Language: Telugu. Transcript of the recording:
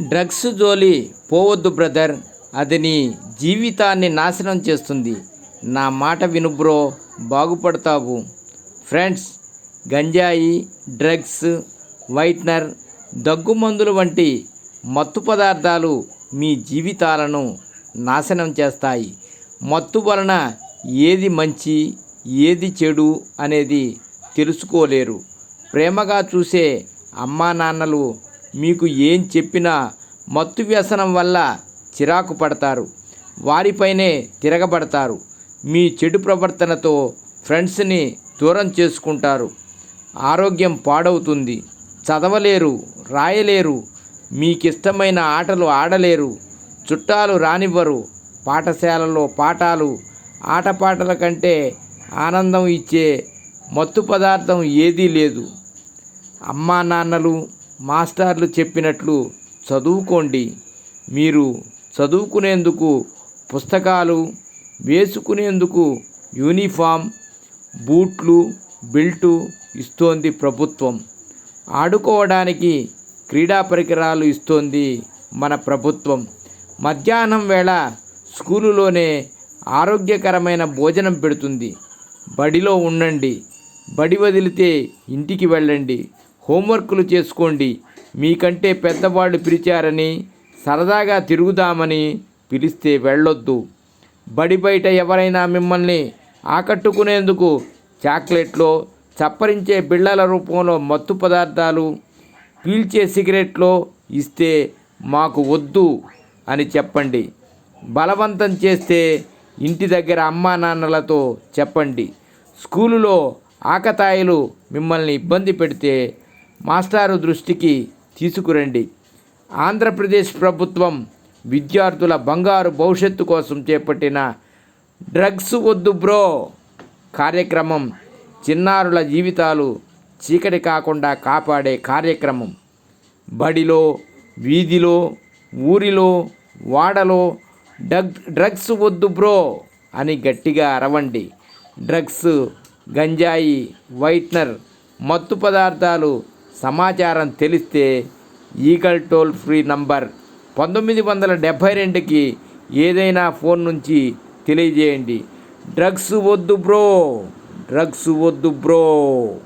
డ్రగ్స్ జోలి పోవద్దు బ్రదర్. అది నీ జీవితాన్ని నాశనం చేస్తుంది. నా మాట విను బ్రో. బాగుపడతావు. ఫ్రెండ్స్ గంజాయి డ్రగ్స్ వైట్నర్ దగ్గుమందులు వంటి మత్తు పదార్థాలు మీ జీవితాలను నాశనం చేస్తాయి. మత్తు వలన ఏది మంచి ఏది చెడు అనేది తెలుసుకోలేరు. ప్రేమగా చూసే అమ్మా నాన్నలు మీకు ఏం చెప్పినా మత్తు వ్యసనం వల్ల చిరాకు పడతారు. వారిపైనే తిరగబడతారు. మీ చెడు ప్రవర్తనతో ఫ్రెండ్స్ని దూరం చేసుకుంటారు. ఆరోగ్యం పాడవుతుంది. చదవలేరు రాయలేరు. మీకిష్టమైన ఆటలు ఆడలేరు. చుట్టాలు రానివ్వరు. పాఠశాలలో పాఠాలు ఆటపాటల కంటే ఆనందం ఇచ్చే మత్తు పదార్థం ఏదీ లేదు. అమ్మా నాన్నలు మాస్టర్లు చెప్పినట్లు చదువుకోండి. మీరు చదువుకునేందుకు పుస్తకాలు వేసుకునేందుకు యూనిఫామ్ బూట్లు బెల్టు ఇస్తోంది ప్రభుత్వం. ఆడుకోవడానికి క్రీడా పరికరాలు ఇస్తోంది మన ప్రభుత్వం. మధ్యాహ్నం వేళ స్కూలులోనే ఆరోగ్యకరమైన భోజనం పెడుతుంది. బడిలో ఉండండి. బడి వదిలితే ఇంటికి వెళ్ళండి. హోంవర్కులు చేసుకోండి. మీకంటే పెద్దవాళ్ళు పిలిచారని సరదాగా తిరుగుదామని పిలిస్తే వెళ్ళొద్దు. బడి బయట ఎవరైనా మిమ్మల్ని ఆకట్టుకునేందుకు చాక్లెట్లో చప్పరించే బిళ్ళల రూపంలో మత్తు పదార్థాలు పీల్చే సిగరెట్లో ఇస్తే మాకు వద్దు అని చెప్పండి. బలవంతం చేస్తే ఇంటి దగ్గర అమ్మా నాన్నలతో చెప్పండి. స్కూలులో ఆకతాయిలు మిమ్మల్ని ఇబ్బంది పెడితే మాస్టారు దృష్టికి తీసుకురండి. ఆంధ్రప్రదేశ్ ప్రభుత్వం విద్యార్థుల బంగారు భవిష్యత్తు కోసం చేపట్టిన డ్రగ్స్ వద్దు బ్రో కార్యక్రమం చిన్నారుల జీవితాలు చీకటి కాకుండా కాపాడే కార్యక్రమం. బడిలో వీధిలో ఊరిలో వాడలో డగ్ డ్రగ్స్ వద్దు బ్రో అని గట్టిగా అరవండి. డ్రగ్స్ గంజాయి వైట్నర్ మత్తు పదార్థాలు సమాచారం తెలిస్తే ఈగల్ టోల్ ఫ్రీ నంబర్ పంతొమ్మిది వందల డెబ్భై రెండుకి ఏదైనా ఫోన్ నుంచి తెలియజేయండి. డ్రగ్స్ వద్దు బ్రో. డ్రగ్స్ వద్దు బ్రో.